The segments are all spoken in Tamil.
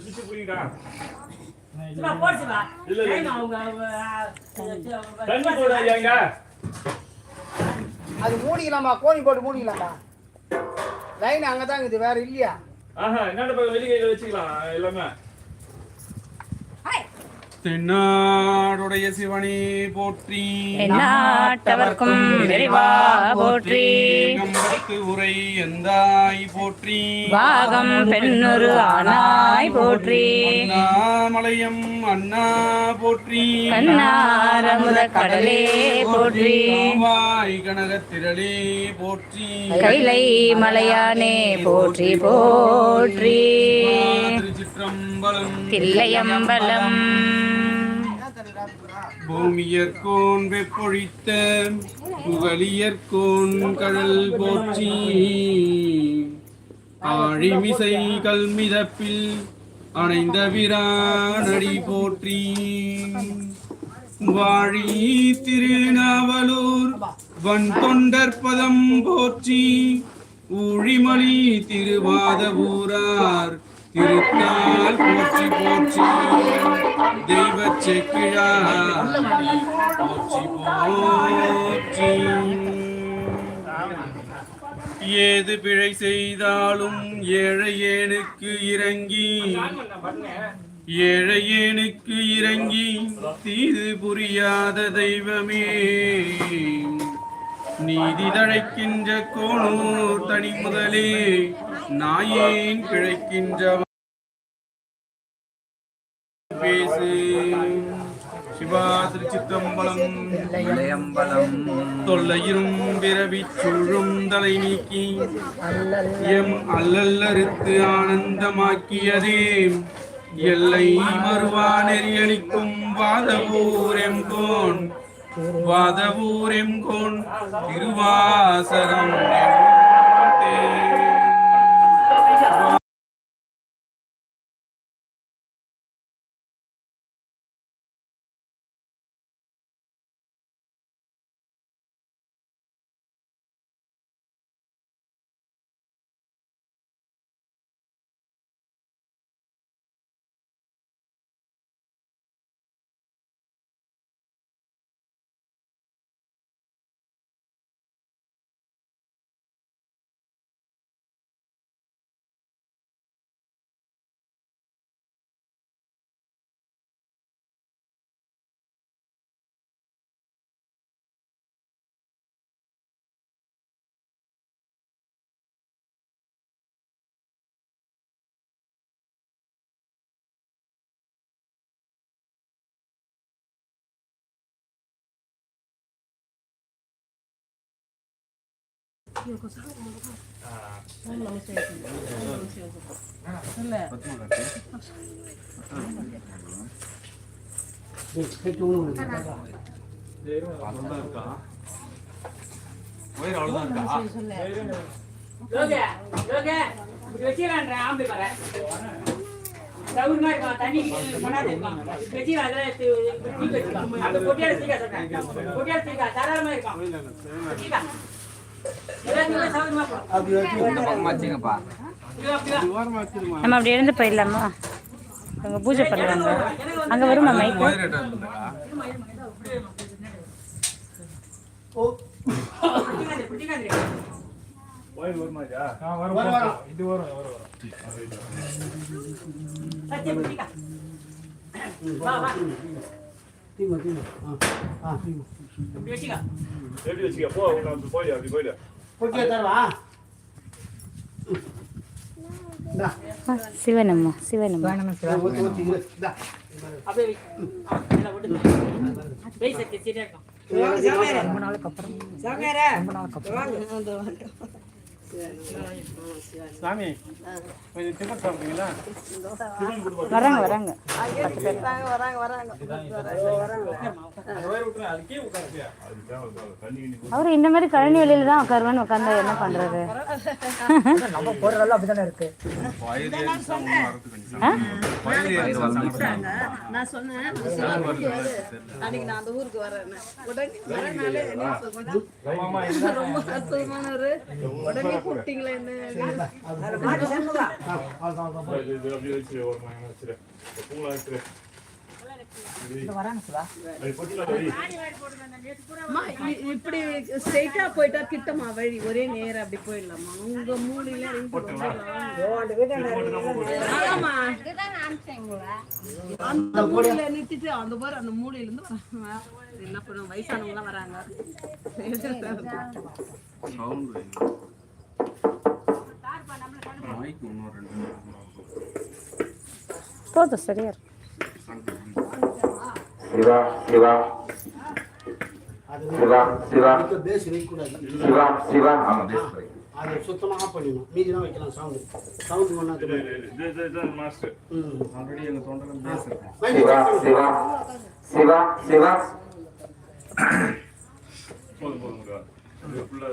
இந்த புடிங்கடா இல்ல, இல்ல. அவங்க தண்ணி போடு இங்க அது மூடிக்கலாமா கோணி போட்டு மூடிக்கலாம்டா லைன் அங்கே தான் இருக்குது வேற இல்லையா? ஆஹா என்னடா வெளியே வச்சுக்கலாம் எல்லாமே. தென்னாடுடைய சிவனே போற்றி. எந்நாட்டவர்க்கும் விரைவா போற்றி. கம்பத்து உரை எந்தாய் போற்றி. பாகம் பெண்ணொரு ஆனாய் போற்றி. அண்ணாமலையம் அண்ணா போற்றி. கண்ணாரமுத கடலே போற்றி. வாய் கனகத்திரளே போற்றி. கைலை மலையானே போற்றி போற்றி. திருச்சிற்றம்பலம். தில்லையம்பலம். பூமியற்கோன் வெப்பொழித்த புகழியற்கோன் கடல் போற்றி. ஆழிமிசை கல்மிதப்பில் அணைந்த விரானடி போற்றி. வாழி திருநாவலூர் வன் தொண்டற்பதம் போற்றி. ஊழிமொழி திருவாதவூரார் திருத்தால் போற்றி போற்றி தெய்வ செக்கிழார் போற்றி போற்றி ஏது பிழை செய்தாலும் ஏழையேனுக்கு இறங்கி. ஏழையேனுக்கு இறங்கி தீது புரியாத தெய்வமே. நீதி தழைக்கின்ற கோணூர் தனி முதலே நாயேன் பிழைக்கின்ற பேசு. சிவா திருச்சித்தம்பலம் இளையம்பலம் தொல்லையிரும் பிறவி சுழும் தலை நீக்கி எம் அல்லல்லறுத்து ஆனந்தமாக்கியதே. எல்லை மறுவா நெறியளிக்கும் வாதவூரெம் கோன். வாதவூரெம் கோன் திருவாசகம் எம் தேன். யோகே யோகே இப்படி வச்சிடறான்ற ஆம்பளை பாரு சவுர்மா இருக்கான் தண்ணி கொண்டாந்து இருக்கான் வச்சிடறான் அதில் தீ வச்சுக்கான் அந்த பொட்டியால தீக்கா சொல்றேன் பொட்டியால தீக்கா தாராளமா இருக்கான் தீக்கா நம்ம அப்படி இருந்து போயிடலாமா? அங்க பூஜை பண்ணுவாங்க. அங்க வருமா மைக்கு இது வரும் வரும் தீமா தீமா ஆ ஆ தீமா இப்படி வச்சுக்கா எப்படி வச்சுக்க போ உன்னை வந்து போய் அப்படி போயிடு பொட்டியை தரவா இந்தா ஆ, சிவனம்மா சிவனம்மா ஊற்றி ஊற்றி இரு. இந்தா அப்படியே வை. ஆ, நல்லா விட்டு. வை சக்தி சரியா இருக்கும் சாமி கொஞ்சம் டிஃபன் சாப்பிட்டீங்களா வராங்க வராங்க. கிண்ணி குடி. அவரு இந்த மாதிரி கழனி வெளியில தான் உட்காருவேன்னு உட்காந்தா என்ன பண்றது? நம்ம போடுறதெல்லாம் அப்படிதானே இருக்கு. நான் சொன்னேன் அன்னைக்கு நான் அந்த ஊருக்கு வரேன் உடனே வரனாலே என்ன ரொம்ப அற்புதமானவர் உடனே என்ன இப்படி ஸ்ட்ரைட்டா போயிட்டா கிட்டமா வழி ஒரே நேரம் அப்படி போயிடலாமா உங்க மூலையில அந்த மூலையில நிறுத்திட்டு அந்த மாதிரி அந்த மூலையில இருந்து என்ன பண்ணுவோம் வயசானவங்க எல்லாம் வராங்க மைக் இன்னும் ரெண்டு போதும் சரியா சிவா சிவா. சிவா சிவா. சிவா சிவா. ஆமாம் பேசுகிறேன் அதை சுத்தமாக ஆஃப் பண்ணிடணும் மீதிலாம் வைக்கலாம் சவுண்டு சவுண்டு ஒன்றா ம் ஆல்ரெடி எங்கள் தொண்டலும் பேசுகிறேன் சிவா சிவா. சிவா போதும் போதும். இது ஃபுல்லா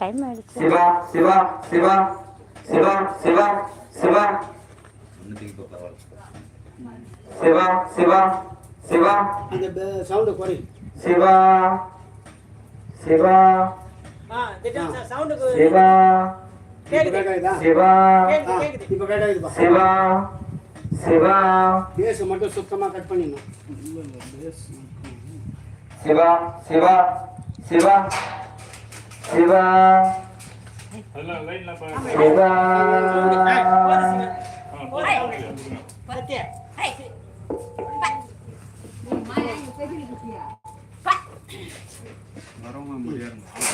டைம் ஆயிடுச்சு சிவா சிவா சிவா சிவா சிவா சிவா சிவா சிவா சிவா அந்த சவுண்டை குறை சிவா சிவா சிவா சிவா சிவா சிவா பேஸை மட்டும் சுத்தமாக கட் பண்ணிடணும் சிவா சிவா சிவா சிவா சிவா.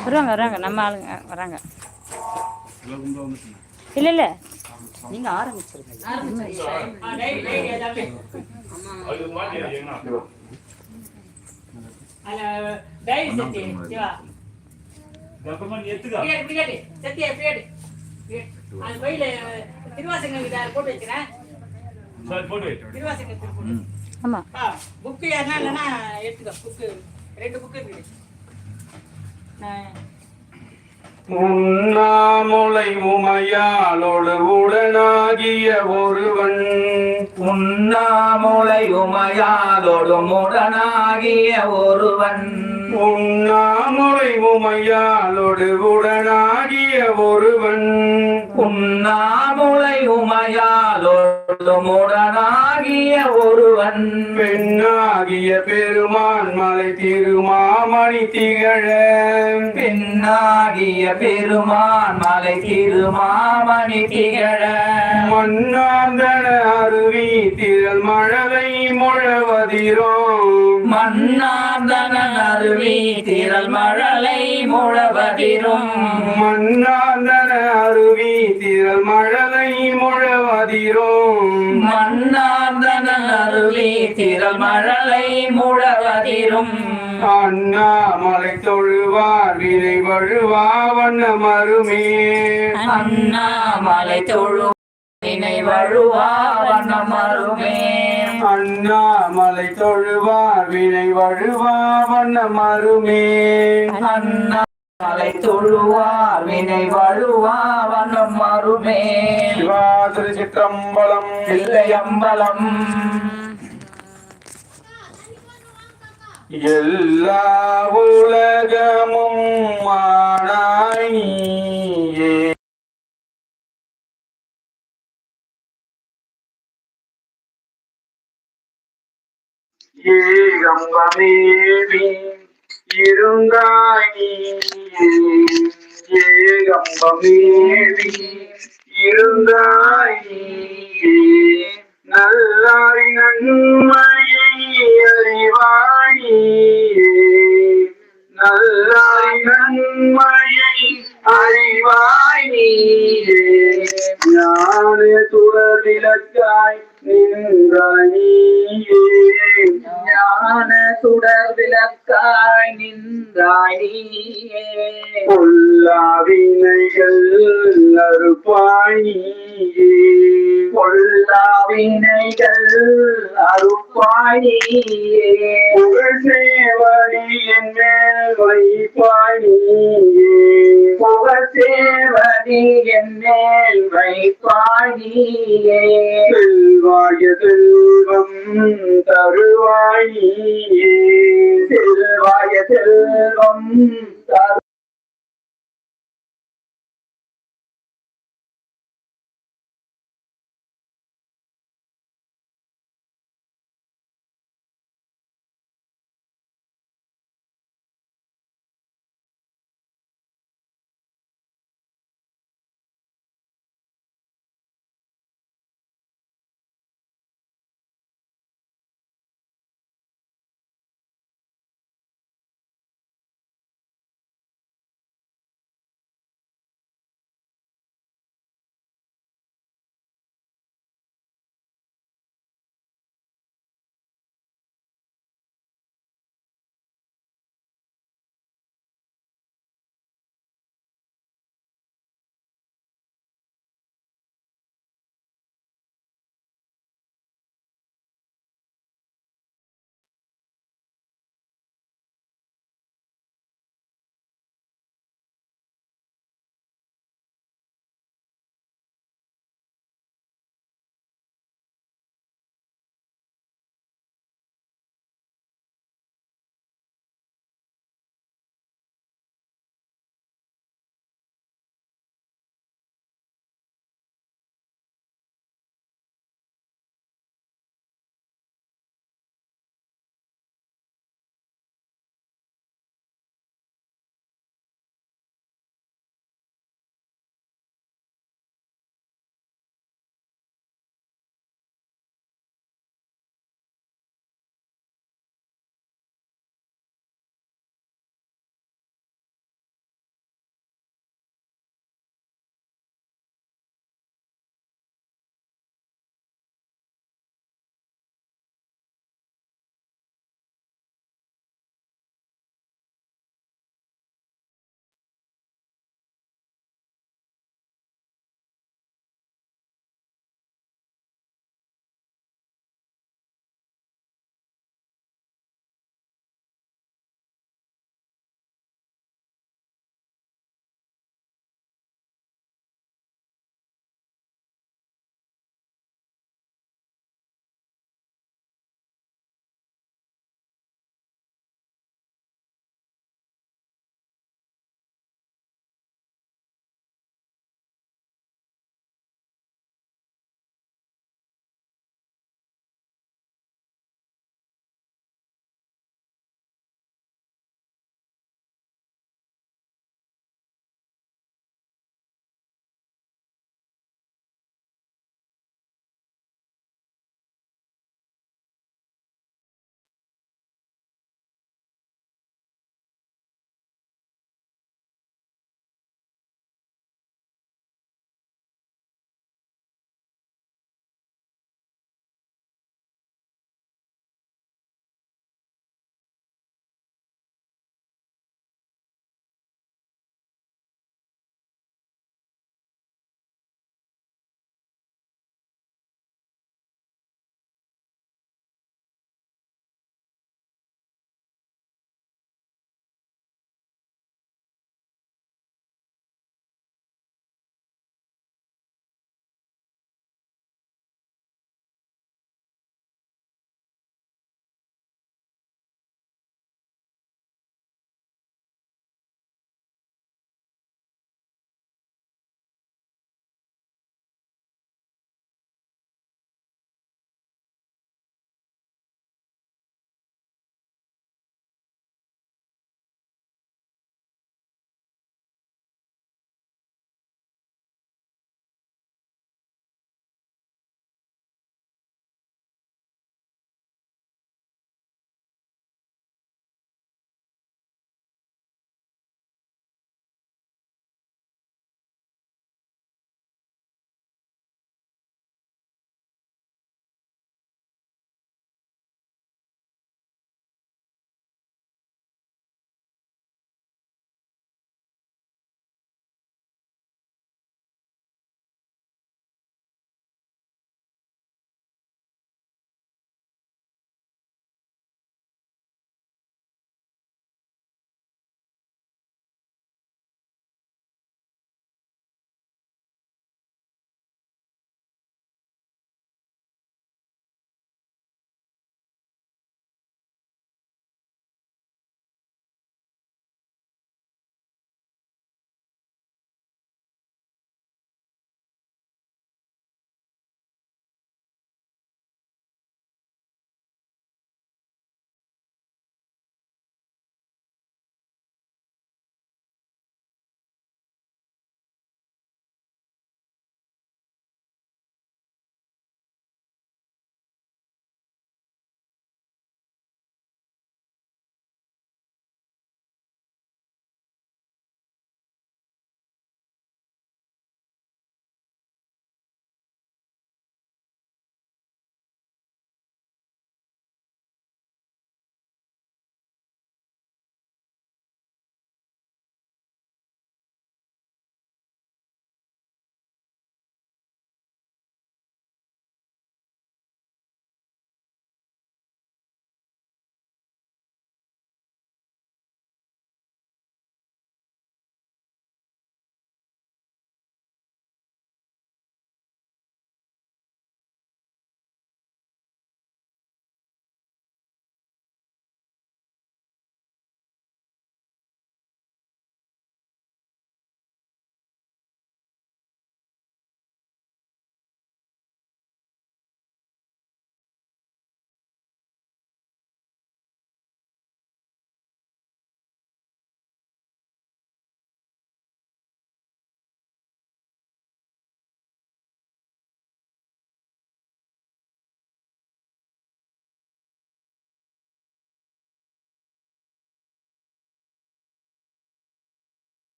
வருவாங்க வராங்க நம்ம ஆளுங்க வராங்க. இல்ல இல்ல. நீங்க ஆரம்பிச்சிருங்க. திருவாசங்க போட்டு வச்சுக்கிறேன் திருவாசங்க ஆமா. புக்கு யாருன்னா இல்லைன்னா எடுத்துக்கோ. புக்கு ரெண்டு புக்கு இருக்குது. உண்ணாமுலை உமையாலோடு உடனாகிய ஒருவன். உண்ணாமுலை உமையாதோடு முடனாகிய ஒருவன். உண்ணாமுலை உமையாலோடு உடனாகிய ஒருவன். உண்ணாமுலை உமையாதோடு முடனாகிய ஒருவன். பெண்ணாகிய பெருமான் மலை திருமாமணி திகழ. பெண்ணாகிய பெருமான் மலை திருமாமணி திகழ. மன்னாந்தன அருவி திரள் மழலை முழவதிரோம். மன்னார்தன அருவி திரள் மழலை முழவதிரும். மன்னாந்தன அருவி திரள் மழலை முழவதிரோம். மன்னார்ந்தன அருளி திருமழலை முழவதிரும். அண்ணாமலை தொழுவார் வினை வழுவாவண்ண மருமே அண்ணாமலை தொழு வினை வழுவாவண்ண மருமே அண்ணாமலை தொழுவார் வினை வழுவாவண்ண மருமே அண்ணா அண்ணாமலை தொழுவார் வினை வழுவா வண்ணமருமே சிவா திருச்சிற்றம்பலம் இல்லையம்பலம் எல்லா உலகமும் மானாய் ஏகம்பமேவி இருங்காணி ஏகம்பமேவி. இருந்தாயி நல்லாய் நன்மையை அறிவாயி நல்லாய் நன்மை அறிவாய் ஞான சுடவிலக்காய் நின்றாயே. ஞான சுடவிலக்காய் நின்றாயே. பொல்லாவினைகள் அறுப்பாயே. பொல்லாவினைகள் அறுப்பாய் நீயே புகழ் சேவடி என் மேல் வைப்பாய் நீயே புகழ் சேவடி என் மேல் வைப்பாய் நீயே செல்வாய செல்வம் தருவாய். செல்வாய செல்வம் தரு